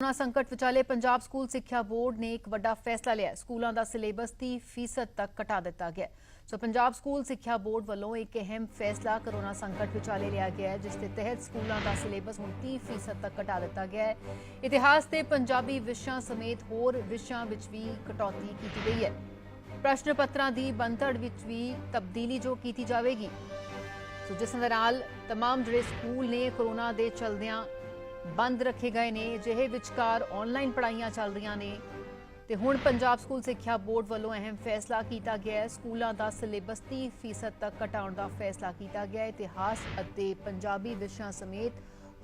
Corona ਸੰਕਟ ਵਿਚਾਲੇ Punjab school Sikhya board ਨੇ ਇੱਕ ਵੱਡਾ ਫੈਸਲਾ ਲਿਆ ਹੈ। ਸਕੂਲਾਂ ਦਾ ਸਿਲੇਬਸ 30% ਤੱਕ ਘਟਾ ਦਿੱਤਾ ਗਿਆ ਹੈ। ਸੋ ਪੰਜਾਬ ਸਕੂਲ ਸਿੱਖਿਆ ਬੋਰਡ ਵੱਲੋਂ ਇੱਕ ਅਹਿਮ ਫੈਸਲਾ ਕੋਰੋਨਾ ਸੰਕਟ ਵਿਚਾਲੇ ਲਿਆ ਗਿਆ ਹੈ ਜਿਸ ਦੇ ਤਹਿਤ ਸਕੂਲਾਂ ਦਾ ਸਿਲੇਬਸ ਹੁਣ 30% ਤੱਕ ਘਟਾ ਦਿੱਤਾ ਗਿਆ ਹੈ ਇਤਿਹਾਸ ਤੇ ਪੰਜਾਬੀ ਵਿਸ਼ਿਆਂ ਸਮੇਤ ਹੋਰ ਵਿਸ਼ਿਆਂ ਵਿੱਚ ਵੀ ਕਟੌਤੀ ਕੀਤੀ ਗਈ ਹੈ ਪ੍ਰਸ਼ਨ ਪੱਤਰਾਂ ਦੀ ਬੰਤੜ ਵਿੱਚ ਵੀ ਤਬਦੀਲੀ ਜੋ ਕੀਤੀ ਜਾਵੇਗੀ ਸੋ ਜਿਸ ਦੇ ਨਾਲ तमाम ਜਿਹੜੇ ਸਕੂਲ ਨੇ ਕੋਰੋਨਾ ਦੇ ਚਲਦਿਆਂ ਬੰਦ ਰੱਖੇ ਗਏ ਨੇ ਜਿਹੇ ਵਿਚਕਾਰ ਆਨਲਾਈਨ ਪੜ੍ਹਾਈਆਂ ਚੱਲ ਰਹੀਆਂ ਨੇ ਤੇ ਹੁਣ ਪੰਜਾਬ ਸਕੂਲ ਸਿੱਖਿਆ ਬੋਰਡ ਵੱਲੋਂ ਅਹਿਮ ਫੈਸਲਾ ਕੀਤਾ ਗਿਆ ਹੈ ਸਕੂਲਾਂ ਦਾ ਸਿਲੇਬਸ 30% ਤੱਕ ਘਟਾਉਣ ਦਾ ਫੈਸਲਾ ਕੀਤਾ ਗਿਆ ਹੈ ਇਤਿਹਾਸ ਅਤੇ ਪੰਜਾਬੀ ਵਿਸ਼ਿਆਂ ਸਮੇਤ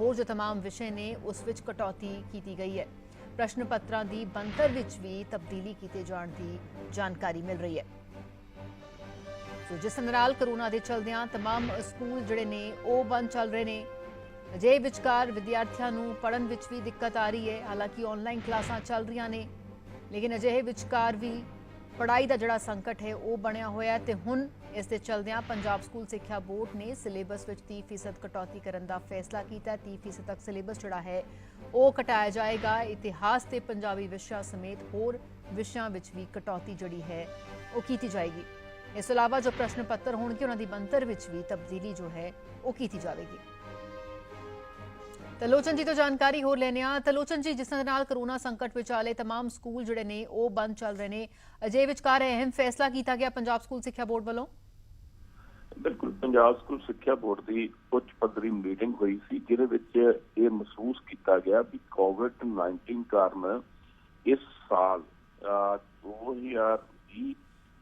ਹੋਰ ਜੋ तमाम ਵਿਸ਼ੇ ਨੇ ਉਸ ਵਿੱਚ ਕਟੌਤੀ ਕੀਤੀ ਗਈ ਹੈ ਪ੍ਰਸ਼ਨ ਪੱਤਰਾਂ ਦੀ ਬੰਤਰ ਵਿੱਚ ਵੀ ਤਬਦੀਲੀ ਕੀਤੇ ਜਾਣ ਦੀ ਜਾਣਕਾਰੀ ਮਿਲ ਰਹੀ ਹੈ ਸੋ ਜਿਸ ਨਾਲ ਕਰੋਨਾ ਦੇ ਚਲਦਿਆਂ तमाम ਸਕੂਲ ਜਿਹੜੇ ਨੇ ਉਹ ਬੰਦ ਚੱਲ ਰਹੇ ਨੇ ਅਜੇ ਵਿਚਕਾਰ ਵਿਦਿਆਰਥੀਆਂ ਨੂੰ ਪੜਨ ਵਿੱਚ ਵੀ ਦਿੱਕਤ ਆ ਰਹੀ ਹੈ, ਹਾਲਾਂਕਿ ਆਨਲਾਈਨ ਕਲਾਸਾਂ ਚੱਲ ਰਹੀਆਂ ਨੇ, ਲੇਕਿਨ ਅਜਿਹੇ ਵਿਚਕਾਰ ਵੀ ਪੜ੍ਹਾਈ ਦਾ ਜਿਹੜਾ ਸੰਕਟ ਹੈ, ਉਹ ਬਣਿਆ ਹੋਇਆ ਹੈ ਤੇ ਹੁਣ ਇਸ ਦੇ ਚਲਦਿਆਂ ਪੰਜਾਬ ਸਕੂਲ ਸਿੱਖਿਆ ਬੋਰਡ ਨੇ ਸਿਲੇਬਸ ਵਿੱਚ 30% ਕਟੌਤੀ ਕਰਨ ਦਾ ਫੈਸਲਾ ਕੀਤਾ ਹੈ। 30% ਤੱਕ ਸਿਲੇਬਸ ਜਿਹੜਾ ਹੈ, ਉਹ ਘਟਾਇਆ ਜਾਏਗਾ। ਇਤਿਹਾਸ ਤੇ ਪੰਜਾਬੀ ਵਿਸ਼ਾ ਸਮੇਤ ਹੋਰ ਵਿਸ਼ਿਆਂ ਵਿੱਚ ਵੀ ਕਟੌਤੀ ਜਿਹੜੀ ਹੈ, ਉਹ ਕੀਤੀ ਜਾਏਗੀ। ਇਸ ਤੋਂ ਇਲਾਵਾ ਜੋ ਪ੍ਰਸ਼ਨ ਪੱਤਰ ਹੋਣਗੇ, ਉਹਨਾਂ ਦੀ ਬੰਤਰ ਵਿੱਚ ਵੀ ਤਬਦੀਲੀ ਜੋ ਹੈ, ਉਹ ਕੀਤੀ ਜਾਵੇਗੀ। ਤਲੋਚਨ ਜੀ ਤੋਂ ਜਾਣਕਾਰੀ ਹੋਰ ਲੈਣੇ ਆ ਤਲੋਚਨ ਜੀ ਜਿਸ ਦੇ ਨਾਲ ਕਰੋਨਾ ਸੰਕਟ ਵਿਚਾਲੇ तमाम ਸਕੂਲ ਜਿਹੜੇ ਨੇ ਉਹ ਬੰਦ ਚੱਲ ਰਹੇ ਨੇ ਅਜੇ ਵਿਚਕਾਰ ਇਹ ਅਹਿਮ ਫੈਸਲਾ ਕੀਤਾ ਗਿਆ ਪੰਜਾਬ ਸਕੂਲ ਸਿੱਖਿਆ ਬੋਰਡ ਵੱਲੋਂ ਬਿਲਕੁਲ ਪੰਜਾਬ ਸਕੂਲ ਸਿੱਖਿਆ ਬੋਰਡ ਦੀ ਉੱਚ ਪੱਧਰੀ ਮੀਟਿੰਗ ਹੋਈ ਸੀ ਜਿਹਦੇ ਵਿੱਚ ਇਹ ਮਹਿਸੂਸ ਕੀਤਾ ਗਿਆ ਵੀ ਕੋਵਿਡ-19 ਕਾਰਨ ਇਸ ਸਾਲ ਅਹ, 2020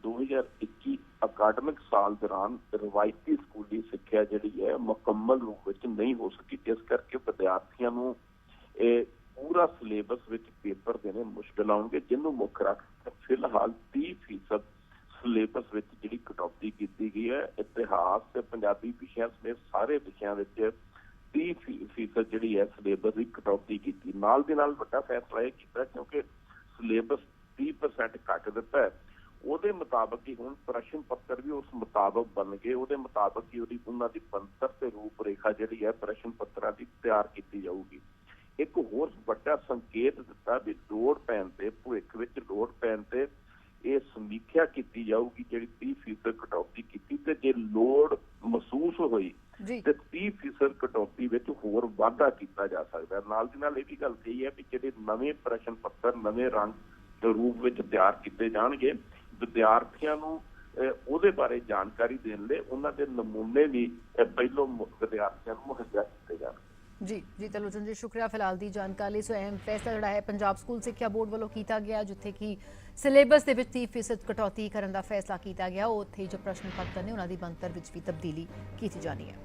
2021 ਅਕਾਡਮਿਕ ਸਾਲ ਦੌਰਾਨ ਰਵਾਇਤੀ ਸਕੂਲੀ ਸਿੱਖਿਆ ਜਿਹੜੀ ਹੈ ਮੁਕੰਮਲ ਰੂਪ ਵਿੱਚ ਨਹੀਂ ਹੋ ਸਕੀ ਜਿਸ ਕਰਕੇ ਦੇਣੇ ਜਿਹਨੂੰ ਮੁੱਖ ਰੱਖ ਫਿਲਹਾਲ 30% ਸਿਲੇਬਸ ਵਿੱਚ ਜਿਹੜੀ ਕਟੌਤੀ ਕੀਤੀ ਗਈ ਹੈ, ਇਤਿਹਾਸ ਤੇ ਪੰਜਾਬੀ ਵਿਸ਼ਿਆਂ ਸਮੇਤ ਸਾਰੇ ਵਿਸ਼ਿਆਂ ਵਿੱਚ 30% ਜਿਹੜੀ ਹੈ ਸਿਲੇਬਸ ਦੀ ਕਟੌਤੀ ਕੀਤੀ। ਨਾਲ ਦੇ ਨਾਲ ਵੱਡਾ ਫੈਸਲਾ ਇਹ ਕੀਤਾ ਕਿਉਂਕਿ ਸਿਲੇਬਸ 30% ਘੱਟ ਦਿੱਤਾ ਹੈ। ਉਹਦੇ ਮੁਤਾਬਕ ਹੀ ਹੁਣ ਪ੍ਰਸ਼ਨ ਪੱਤਰ ਵੀ ਉਸ ਮੁਤਾਬਕ ਬਣ ਗਏ। ਉਹਦੇ ਮੁਤਾਬਕ ਹੀ ਉਹਦੀ ਉਹਨਾਂ ਦੀ ਬੰਤਰ ਤੇ ਰੂਪ ਰੇਖਾ ਜਿਹੜੀ ਹੈ ਪ੍ਰਸ਼ਨ ਪੱਤਰਾਂ ਦੀ ਤਿਆਰ ਕੀਤੀ ਜਾਊਗੀ। ਇੱਕ ਹੋਰ ਵੱਡਾ ਸੰਕੇਤ ਦਿੱਤਾ ਵੀ ਲੋੜ ਪੈਣ ਤੇ ਭਵਿੱਖ ਵਿੱਚ ਲੋੜ ਪੈਣ ਤੇ ਇਹ ਸਮੀਖਿਆ ਕੀਤੀ ਜਾਊਗੀ ਜਿਹੜੀ 30% ਕਟੌਤੀ ਕੀਤੀ ਤੇ ਜੇ ਲੋੜ ਮਹਿਸੂਸ ਹੋਈ ਤੇ 30% ਕਟੌਤੀ ਵਿੱਚ ਹੋਰ ਵਾਧਾ ਕੀਤਾ ਜਾ ਸਕਦਾ। ਨਾਲ ਦੀ ਨਾਲ ਇਹ ਵੀ ਗੱਲ ਕਹੀ ਹੈ ਵੀ ਜਿਹੜੇ ਨਵੇਂ ਪ੍ਰਸ਼ਨ ਪੱਤਰ ਨਵੇਂ ਰੰਗ ਦੇ ਰੂਪ ਵਿੱਚ ਤਿਆਰ ਕੀਤੇ ਜਾਣਗੇ ਵਿਦਿਆਰਥੀਆਂ ਨੂੰ ਉਹਦੇ ਬਾਰੇ ਜਾਣਕਾਰੀ ਦੇਣ ਲਈ ਉਹਨਾਂ ਦੇ ਨਮੂਨੇ ਵੀ ਪਹਿਲੋਂ ਵਿਦਿਆਰਥੀਆਂ ਨੂੰ ਮੁਹੱਈਆ ਕੀਤੇ ਜਾਣ ਜੀ ਜੀ ਤਲੋਚਨ ਜੀ, ਸ਼ੁਕਰੀਆ ਫਿਲਹਾਲ ਦੀ ਜਾਣਕਾਰੀ ਲਈ। ਸੋ ਅਹਿਮ ਫੈਸਲਾ ਜਿਹੜਾ ਹੈ, ਪੰਜਾਬ ਸਕੂਲ ਸਿੱਖਿਆ ਬੋਰਡ ਵੱਲੋਂ ਕੀਤਾ ਗਿਆ, ਜਿੱਥੇ ਕਿ ਸਿਲੇਬਸ ਦੇ ਵਿੱਚ 30% ਕਟੌਤੀ ਕਰਨ ਦਾ ਫੈਸਲਾ ਕੀਤਾ ਗਿਆ। ਉੱਥੇ ਜੋ ਪ੍ਰਸ਼ਨ ਪੱਤਰ ਨੇ, ਉਹਨਾਂ ਦੀ ਬਣਤਰ ਵਿੱਚ ਵੀ ਤਬਦੀਲੀ ਕੀਤੀ ਜਾਣੀ ਹੈ।